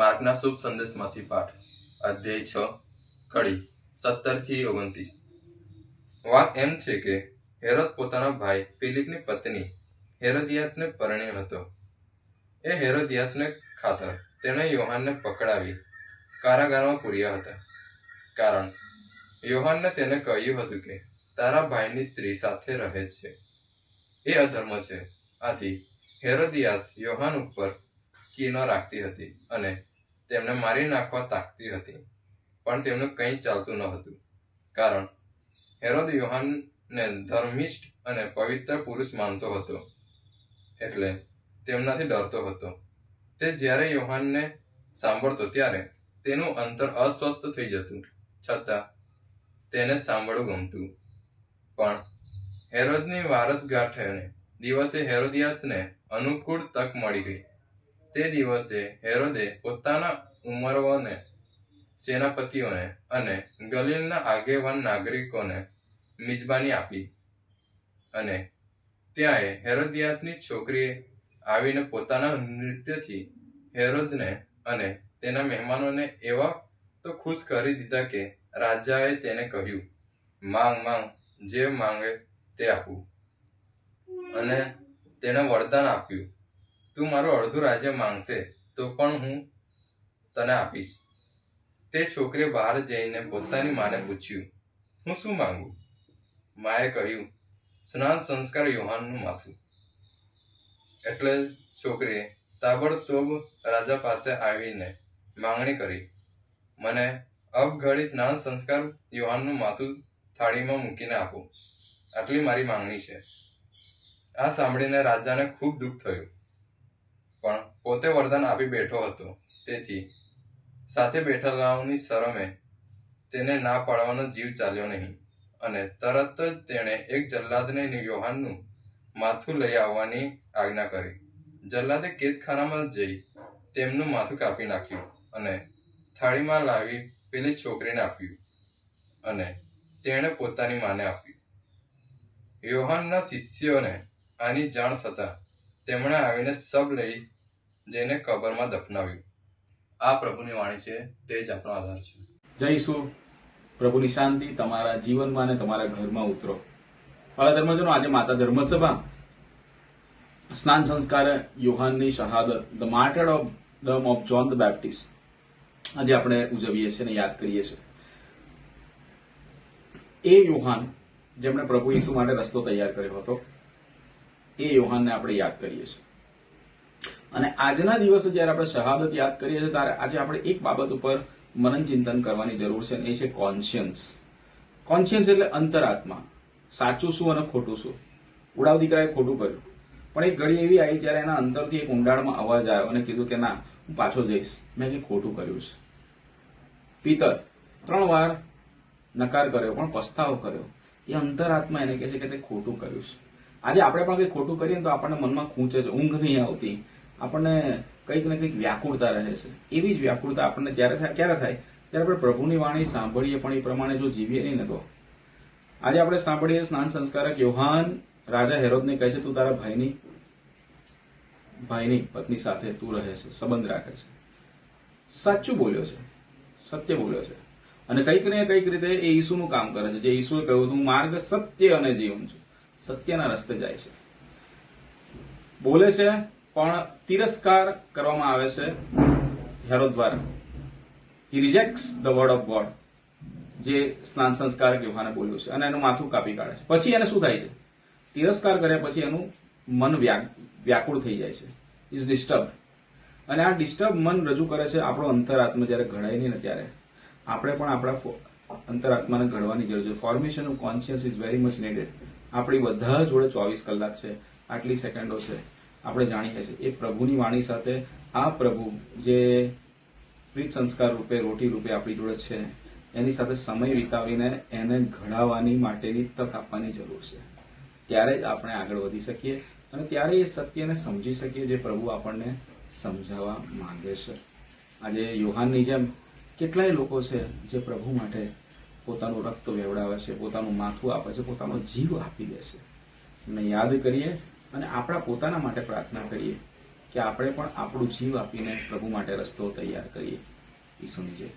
આજના શુભ સંદેશમાંથી પાઠ, અધ્યાય છ, કડી સત્તરથી ઓગણત્રીસ. વાત એમ છે કે, હેરોદ પોતાના ભાઈ ફિલિપની પત્ની હેરોદિયાસને પરણ્યો હતો. એ હેરોદિયાસને ખાતર તેણે યોહાનને પકડાવી, કારાગારમાં પૂર્યા હતા. કારણ, યોહાનને તેને કહ્યું હતું કે, તારા ભાઈની સ્ત્રી સાથે રહે છે. એ અધર્મ છે. આથી હેરોદિયાસ યોહાન ઉપર કીનો રાખતી હતી અને તેમને મારી નાખવા તાકતી હતી. પણ તેમનું કંઈ ચાલતું ન હતું. કારણ હેરોદ યુહાનને ધર્મિષ્ઠ અને પવિત્ર પુરુષ માનતો હતો. એટલે તેમનાથી ડરતો હતો. તે જ્યારે યોહાનને સાંભળતો ત્યારે તેનું અંતર અસ્વસ્થ થઈ જતું. છતાં તેને સાંભળવું ગમતું. પણ હેરોદની વારસગાંઠને દિવસે હેરોદિયાસને અનુકૂળ તક મળી ગઈ. તે દિવસે હેરોદે પોતાના ઉમરવોને, સેનાપતિઓને અને ગલીલના આગેવાન નાગરિકોને મિજબાની આપી અને ત્યાં એ હેરોદિયાસની છોકરીએ આવીને પોતાના નૃત્યથી હેરોદને અને તેના મહેમાનોને એવા તો ખુશ કરી દીધા કે રાજાએ તેને કહ્યું, માંગ માંગ, જે માંગે તે આપું. અને તેને વરદાન આપ્યું. તું મારું અડધું રાજ્ય માંગશે, તો પણ હું તને આપીશ. તે છોકરીએ બહાર જઈને પોતાની માને પૂછ્યું, હું શું માંગુ? માએ કહ્યું, સ્નાન સંસ્કાર યોહાનનું માથું. એટલે છોકરીએ તાબડતોબ રાજા પાસે આવીને માંગણી કરી, મને અબઘડી સ્નાન સંસ્કાર યોહાનનું માથું થાળીમાં મૂકીને આપો. આટલી મારી માંગણી છે. આ સાંભળીને રાજાને ખૂબ દુઃખ થયું. પણ પોતે વરદાન આપી બેઠો હતો. તેથી સાથે બેઠેલાઓની શરમે તેને ના પાડવાનો જીવ ચાલ્યો નહીં અને તરત જ તેણે એક જલ્લાદને યોહાનનું માથું લઈ આવવાની આજ્ઞા કરી. જલ્લાદે કેદખાનામાં જઈ તેમનું માથું કાપી નાખ્યું અને થાળીમાં લાવી પેલી છોકરીને આપ્યું અને તેણે પોતાની માને આપ્યું. યોહાનના શિષ્યોને આની જાણ થતાં તેમણે આવીને સબ લઈ જઈને કબરમાં દફનાવ્યું. આ પ્રભુની વાણી છે, તે જ આપણો આધાર છે. જઈશું પ્રભુની શાંતિ તમારા જીવનમાં અને તમારા ઘરમાં ઉતરો. વાલા ધર્મજનો, આજે માતા ધર્મસભા. સ્નાન સંસ્કાર યોહાનની શહાદત the martyr of the of John the Baptist આજે આપણે ઉજવીએ છીએ અને યાદ કરીએ છીએ. એ યોહાન, જેમણે પ્રભુ ઈસુ માટે રસ્તો તૈયાર કર્યો હતો, એ યોહાનને આપણે યાદ કરીએ છીએ. અને આજના દિવસે જ્યારે આપણે શહાદત યાદ કરીએ છીએ, ત્યારે આજે આપણે એક બાબત ઉપર મનન ચિંતન કરવાની જરૂર છે, અને એ છે કોન્શિયન્સ કોન્શિયન્સ એટલે અંતરાત્મા. સાચું શું અને ખોટું શું? ઉડાવ દીકરાએ ખોટું કર્યું. પણ એક ઘડી એવી આવી જ્યારે એના અંતરથી એક ઊંડાણમાં અવાજ આવ્યો અને કીધું કે, ના, હું પાછો જઈશ. મેં કંઈ ખોટું કર્યું છે. પિતર ત્રણ વાર નકાર કર્યો, પણ પસ્તાવો કર્યો. એ અંતરાત્મા એને કહે છે કે તે ખોટું કર્યું છે. આજે આપણે પણ કંઈ ખોટું કરીએ તો આપણને મનમાં ખૂંચે છે, ઊંઘ નહીં આવતી. આપણને કંઈક ને કંઈક વ્યાકુળતા રહે છે. એવી જ વ્યાકુળતા આપણને ત્યારે થાય, ક્યારે થાય? ત્યારે આપણે પ્રભુની વાણી સાંભળીએ, પણ એ પ્રમાણે જો જીવીએ નહીં ને તો. આજે આપણે સાંભળીએ સ્નાન સંસ્કારક યોહાન, રાજા હેરોદને કહે છે, તું તારા ભાઈની ભાઈની પત્ની સાથે તું રહે છે, સંબંધ રાખે છે. સાચું બોલ્યો છે. સત્ય બોલ્યો છે. અને કંઈક ને કંઈક રીતે એ ઈસુનું કામ કરે છે. જે ઈસુએ કહ્યું હતું, માર્ગ સત્ય અને જીવન છું. સત્યના રસ્તે જાય છે. બોલે છે પણ તિરસ્કાર કરવામાં આવે છે હેરો દ્વારા. He rejects the word of God જે સ્નાન સંસ્કારક યુહાને બોલ્યું છે, અને એનું માથું કાપી કાઢે છે. પછી એને શું થાય છે? તિરસ્કાર કર્યા પછી એનું મન વ્યા- વ્યાકુળ થઈ જાય છે. ઇઝ ડિસ્ટર્બ અને આ ડિસ્ટર્બ મન રજૂ કરે છે આપણો અંતરાત્મા, જ્યારે ઘડાય નહીં ને ત્યારે. આપણે પણ આપણા અંતરાત્માને ઘડવાની જરૂર છે. Formation of conscious is very much needed આપણી બધા જોડે ચોવીસ કલાક છે. આટલી સેકન્ડો છે. આપણે જાણીએ છીએ. એ પ્રભુની વાણી સાથે આ પ્રભુ જે પ્રીત સંસ્કાર રૂપે, રોટી રૂપે આપણી જોડે છે, એની સાથે સમય વિતાવીને એને ઘડાવવાની માટેની તક આપવાની જરૂર છે. ત્યારે જ આપણે આગળ વધી શકીએ અને ત્યારે એ સત્યને સમજી શકીએ જે પ્રભુ આપણને સમજાવવા માંગે છે. આજે યોહાનની જેમ કેટલાય લોકો છે જે પ્રભુ માટે પોતાનું રક્ત વેવડાવે છે, પોતાનું માથું આપે છે, પોતાનો જીવ આપી દે છે. અને યાદ કરીએ અને આપણા પોતાના માટે પ્રાર્થના કરીએ કે આપણે પણ આપણું જીવ આપીને પ્રભુ માટે રસ્તો તૈયાર કરીએ. ઈસુની જય.